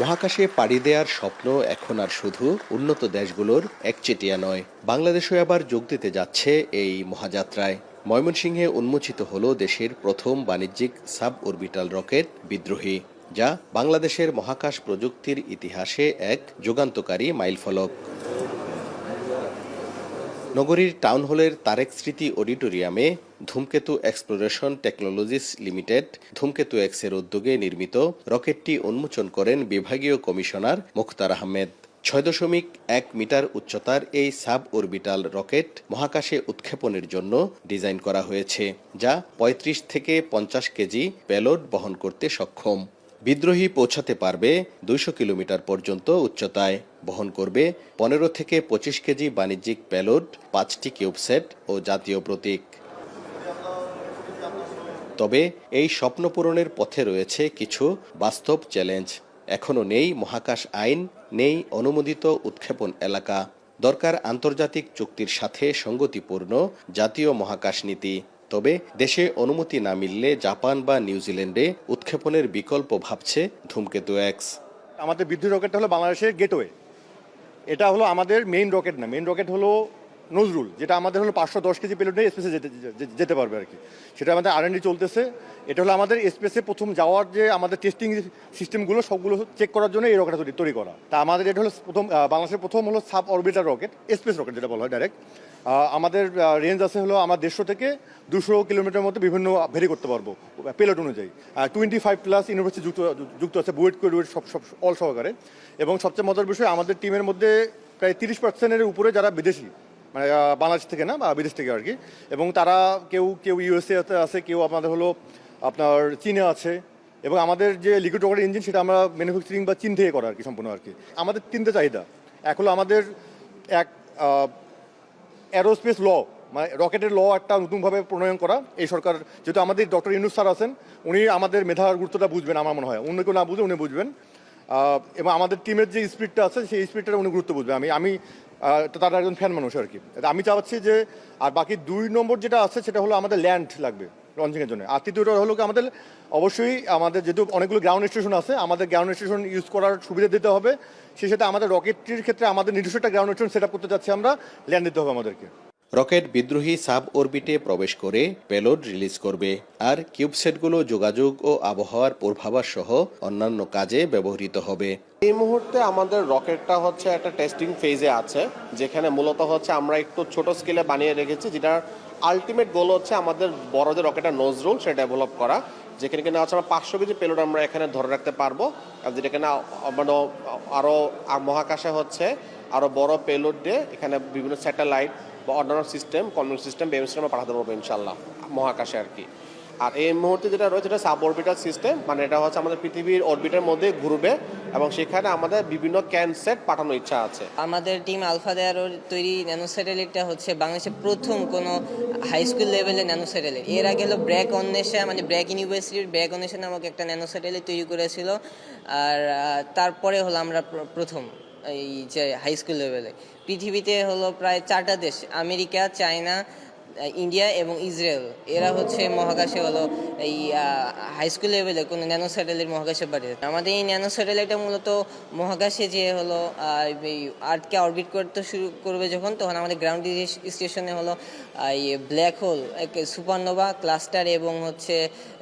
মহাকাশে পাড়ি দেওয়ার স্বপ্ন এখন আর শুধু উন্নত দেশগুলোর একচেটিয়া নয়। বাংলাদেশও এবার যোগ দিতে যাচ্ছে এই মহাযাত্রায়। ময়মনসিংহে উন্মোচিত হল দেশের প্রথম বাণিজ্যিক সাব অরবিটাল রকেট বিদ্রোহী, যা বাংলাদেশের মহাকাশ প্রযুক্তির ইতিহাসে এক যুগান্তকারী মাইলফলক। নগরীর টাউন হলের তারেক স্মৃতি অডিটোরিয়ামে ধূমকেতু এক্সপ্লোরেশন টেকনোলজিস লিমিটেড, ধূমকেতু এক্সের উদ্যোগে নির্মিত রকেটটি উন্মোচন করেন বিভাগীয় কমিশনার মুখতার আহমেদ। ছয় দশমিক এক মিটার উচ্চতার এই সাব অরবিটাল রকেট মহাকাশে উৎক্ষেপণের জন্য ডিজাইন করা হয়েছে, যা ৩৫ থেকে পঞ্চাশ কেজি পেলোড বহন করতে সক্ষম। বিদ্রোহী পৌঁছাতে পারবে দুইশো কিলোমিটার পর্যন্ত উচ্চতায়। বহন করবে পনেরো থেকে পঁচিশ কেজি বাণিজ্যিক প্যালোড পাঁচটি কিউবসেট ও জাতীয় প্রতীক। তবে এই স্বপ্ন পূরণের পথে রয়েছে কিছু বাস্তব চ্যালেঞ্জ। এখনও নেই মহাকাশ আইন, নেই অনুমোদিত উৎক্ষেপণ এলাকা। দরকার আন্তর্জাতিক চুক্তির সাথে সঙ্গতিপূর্ণ জাতীয় মহাকাশ নীতি। তবে দেশে অনুমতি না মিললে জাপান বা নিউজিল্যান্ডে উৎক্ষেপণের বিকল্প ভাবছে ধূমকেতু এক্স। আমাদের বিদ্যুৎ রকেটটা হলো বাংলাদেশের গেটওয়ে। এটা হলো আমাদের মেইন রকেট না। মেইন রকেট হলো নজরুল, যেটা আমাদের হলো পাঁচশো দশ কেজি পেলোড নিয়ে স্পেসে যেতে যেতে পারবে আর কি। সেটা আমাদের আর চলতেছে। এটা হলো আমাদের স্পেসে প্রথম যাওয়ার যে আমাদের টেস্টিং সিস্টেমগুলো সবগুলো চেক করার জন্য এই রকেটটা তৈরি- করা। তা আমাদের এটা হলো প্রথম বাংলাদেশের প্রথম হলো sub orbiter rocket space rocket যেটা বলা হয় ডাইরেক্ট আমাদের রেঞ্জ আছে হলো আমার দেড়শো থেকে দুশো কিলোমিটার মধ্যে বিভিন্ন ভেরি করতে পারব পেলোড অনুযায়ী। টোয়েন্টি ফাইভ প্লাস ইউনিভার্সিটি যুক্ত যুক্ত আছে, বুয়েট কোয়েট, সব সব অল সহকারে। এবং সবচেয়ে মজার বিষয়, আমাদের টিমের মধ্যে প্রায় তিরিশ পার্সেন্টের উপরে যারা বিদেশি মানে বাংলাদেশ থেকে না, বা বিদেশ থেকে আর কি এবং তারা কেউ কেউ ইউএসএ আছে, কেউ আমাদের হলো আপনার চীনে আছে। এবং আমাদের যে লিকুইড রকেট ইঞ্জিন সেটা আমরা ম্যানুফ্যাকচারিং বা চীন থেকে করা আর কি সম্পূর্ণ আর কি আমাদের তিনটে চাহিদা। এক হলো আমাদের এক অ্যারোস্পেস ল মানে রকেটের ল একটা নতুনভাবে প্রণয়ন করা। এই সরকার, যেহেতু আমাদের ডক্টর ইনুস স্যার আছেন, উনি আমাদের মেধার গুরুত্বটা বুঝবেন আমার মনে হয়। অন্য কেউ না বুঝে উনি বুঝবেন। এবং আমাদের টিমের যে স্পিডটা আছে, সেই স্পিডটা উনি গুরুত্ব বুঝবে আমি আমি তার একজন ফ্যান মানুষ আর কি। আমি চাচ্ছি যে, আর বাকি দুই নম্বর যেটা আছে, সেটা হলো আমাদের ল্যান্ড লাগবে লঞ্চিংয়ের জন্য। আর তৃতীয়টা হলো আমাদের অবশ্যই আমাদের যেহেতু অনেকগুলো গ্রাউন্ড স্টেশন আছে, আমাদের গ্রাউন্ড স্টেশন ইউজ করার সুবিধা দিতে হবে। সেই সাথে আমাদের রকেটটির ক্ষেত্রে আমাদের নিজস্ব একটা গ্রাউন্ড স্টেশন সেট করতে চাচ্ছি আমরা ল্যান্ড দিতে হবে আমাদেরকে। রকেট বিদ্রোহী সাব অরবিটে প্রবেশ করে পেলোড রিলিজ করবে, আর কিউবসেটগুলো যোগাযোগ ও আবহাওয়ার পূর্বাভাস সহ অন্যান্য কাজে ব্যবহৃত হবে। এই মুহূর্তে আমাদের রকেটটা হচ্ছে একটা টেস্টিং ফেজে আছে, যেখানে মূলত হচ্ছে আমরা একটু ছোট স্কেলে বানিয়ে রেখেছি, যেটার আলটিমেট গোল হচ্ছে আমাদের বড় যে রকেটের নজরুল সেটা ডেভেলপ করা, যেখানে কিনা হচ্ছে আমরা পাঁচশো কেজি পেলোড আমরা এখানে ধরে রাখতে পারব, আর যেটা কিনা মানে আরও মহাকাশে হচ্ছে আরও বড় পেলোড দিয়ে এখানে বিভিন্ন স্যাটেলাইট বা অন্যান্য system communication system beam system পাঠাতে পারব ইনশাল্লাহ মহাকাশে আর কি। আর এই মুহূর্তে যেটা রয়েছে, এটা সাব অরবিটাল সিস্টেম মানে এটা হচ্ছে আমাদের পৃথিবীর অরবিটের মধ্যে ঘুরবে এবং সেখানে আমাদের বিভিন্ন ক্যান সেট পাঠানোর ইচ্ছা আছে। আমাদের টিম আলফা দেয়ারোর তৈরি ন্যানো স্যাটেলাইটটা হচ্ছে বাংলাদেশের প্রথম কোনো হাই স্কুল লেভেলের ন্যানো স্যাটেলাইট এর আগে হলো ব্র্যাক অন্বেষা মানে ব্র্যাক ইউনিভার্সিটির ব্র্যাক অন্বেষা নামক একটা ন্যানো স্যাটেলাইট তৈরি করেছিল। আর তারপরে হলো আমরা প্রথম। এই যে হাই স্কুল লেভেলে পৃথিবীতে হলো প্রায় চারটা দেশ আমেরিকা চায়না ইন্ডিয়া এবং ইসরায়েল, এরা হচ্ছে মহাকাশে হলো এই হাই স্কুল লেভেলে কোনো ন্যানো স্যাটেলাইট মহাকাশে পাঠিয়েছে। আমাদের এই ন্যানো স্যাটেলাইটটা মূলত মহাকাশে যে হলো এই আর্থকে অরবিট করতে শুরু করবে যখন, তখন আমাদের গ্রাউন্ড স্টেশনে হলো এই ব্ল্যাক হোল এক সুপারনোভা ক্লাস্টার এবং হচ্ছে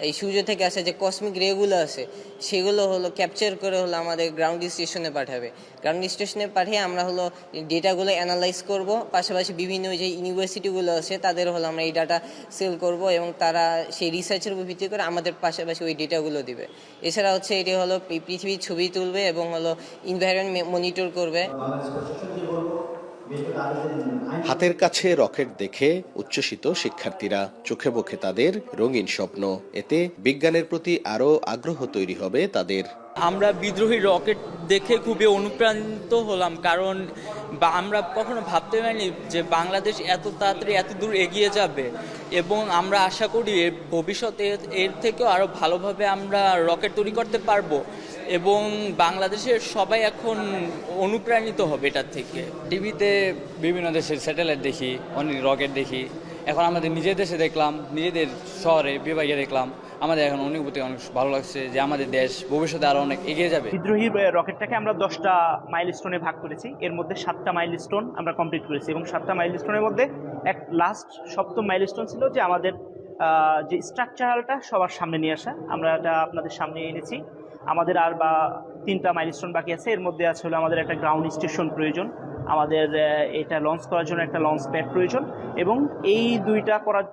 এই সূর্য থেকে আসা যে কসমিক রেগুলো আছে, সেগুলো হলো ক্যাপচার করে হলো আমাদের গ্রাউন্ড স্টেশনে পাঠাবে। গ্রাউন্ড স্টেশনে পাঠিয়ে আমরা হলো ডেটাগুলো অ্যানালাইজ করব। পাশাপাশি বিভিন্ন যে ইউনিভার্সিটিগুলো আছে, তাদের হলো আমরা এই ডাটা সেল করব এবং তারা সেই রিসার্চের উপর ভিত্তি করে আমাদের পাশাপাশি ওই ডেটাগুলো দিবে। এছাড়া হচ্ছে এটি হলো পৃথিবীর ছবি তুলবে এবং হলো ইনভায়রনমেন্ট মনিটর করবে। হাতের কাছে রকেট দেখে উচ্ছ্বসিত শিক্ষার্থীরা চোখে মুখে তাদের রঙিন স্বপ্ন। এতে বিজ্ঞানের প্রতি আরও আগ্রহ তৈরি হবে তাদের। আমরা বিদ্রোহী রকেট দেখে খুবই অনুপ্রাণিত হলাম, কারণ বা আমরা কখনো ভাবতে পারিনি যে বাংলাদেশ এত তাড়াতাড়ি এত দূর এগিয়ে যাবে। এবং আমরা আশা করি ভবিষ্যতে এর থেকেও আরও ভালোভাবে আমরা রকেট তৈরি করতে পারব। এবং বাংলাদেশের সবাই এখন অনুপ্রাণিত হবে এটার থেকে। টিভিতে বিভিন্ন দেশের স্যাটেলাইট দেখি, অনেক রকেট দেখি। এখন আমাদের নিজের দেশে দেখলাম, নিজেদের শহরে বিভাগে দেখলাম। আমাদের এখন অনুভূতি অনেক ভালো লাগছে যে আমাদের দেশ ভবিষ্যতে আরও অনেক এগিয়ে যাবে। বিদ্রোহী রকেটটাকে আমরা দশটা মাইল স্টোনে ভাগ করেছি। এর মধ্যে সাতটা মাইল স্টোন আমরা কমপ্লিট করেছি এবং সাতটা মাইল স্টোনের মধ্যে এক লাস্ট সপ্তম মাইল স্টোন ছিল যে আমাদের যে স্ট্রাকচারালটা সবার সামনে নিয়ে আসা। আমরা এটা আপনাদের সামনে এনেছি। আমাদের আর বা তিনটা মাইল স্টোন বাকি আছে। এর মধ্যে আছে হলো আমাদের একটা গ্রাউন্ড স্টেশন প্রয়োজন, আমাদের এটা লঞ্চ করার জন্য একটা লঞ্চ প্যাড প্রয়োজন এবং এই দুইটা করার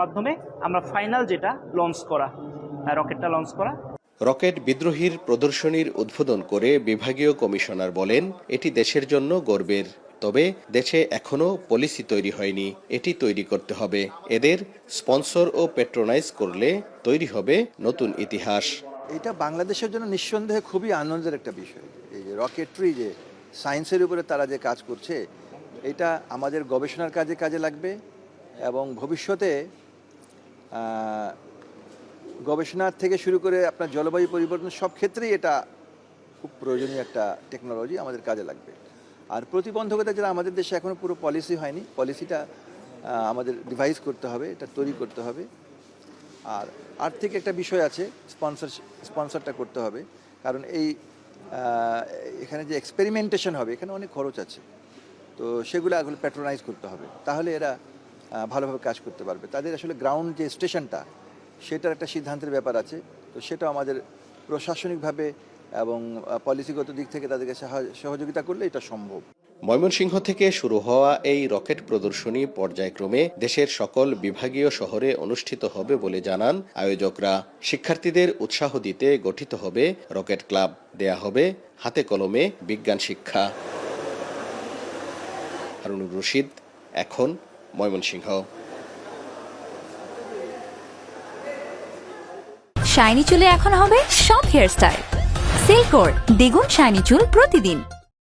মাধ্যমে আমরা ফাইনাল যেটা লঞ্চ করা রকেটটা লঞ্চ করা। রকেট বিদ্রোহীর প্রদর্শনীর উদ্বোধন করে বিভাগীয় কমিশনার বলেন এটি দেশের জন্য গর্বের তবে দেশে এখনও পলিসি তৈরি হয়নি এটি তৈরি করতে হবে। এদের স্পন্সর ও পেট্রোনাইজ করলে তৈরি হবে নতুন ইতিহাস। এটা বাংলাদেশের জন্য নিঃসন্দেহে খুবই আনন্দের একটা বিষয়। এই যে রকেটরি যে সায়েন্সের উপরে তারা যে কাজ করছে এটা আমাদের গবেষণার কাজে কাজে লাগবে এবং ভবিষ্যতে গবেষণার থেকে শুরু করে আপনার জলবায়ু পরিবর্তন, সব ক্ষেত্রেই এটা খুব প্রয়োজনীয় একটা টেকনোলজি আমাদের কাজে লাগবে। আর প্রতিবন্ধকতা যেটা আমাদের দেশে এখনও পুরো পলিসি হয়নি পলিসিটা আমাদের ডিভাইস করতে হবে, এটা তৈরি করতে হবে। আর আর্থিক একটা বিষয় আছে স্পন্সর স্পন্সরটা করতে হবে। কারণ এই এখানে যে এক্সপেরিমেন্টেশন হবে, এখানে অনেক খরচ আছে। তো সেগুলো আসলে প্যাট্রোনাইজ করতে হবে। তাহলে এরা ভালোভাবে কাজ করতে পারবে। তাদের আসলে গ্রাউন্ড যে স্টেশনটা, সেটার একটা সিদ্ধান্তের ব্যাপার আছে। তো সেটা আমাদের প্রশাসনিকভাবে এবং পলিসিগত দিক থেকে তাদেরকে সাহা- সহযোগিতা করলে এটা সম্ভব। ময়মনসিংহ থেকে শুরু হওয়া এই রকেট প্রদর্শনী পর্যায়ক্রমে দেশের সকল বিভাগীয় শহরে অনুষ্ঠিত হবে বলে জানান আয়োজকরা। শিক্ষার্থীদের উৎসাহ দিতে গঠিত হবে রকেট ক্লাব। দেয়া হবে হাতে কলমে বিজ্ঞান শিক্ষা। হারুনুর রশিদ, এখন ময়মনসিংহ শাইনি চুলে এখন হবে সব হেয়ারস্টাইল সিল্কোর দ্বিগুণ শাইনি চুল প্রতিদিন।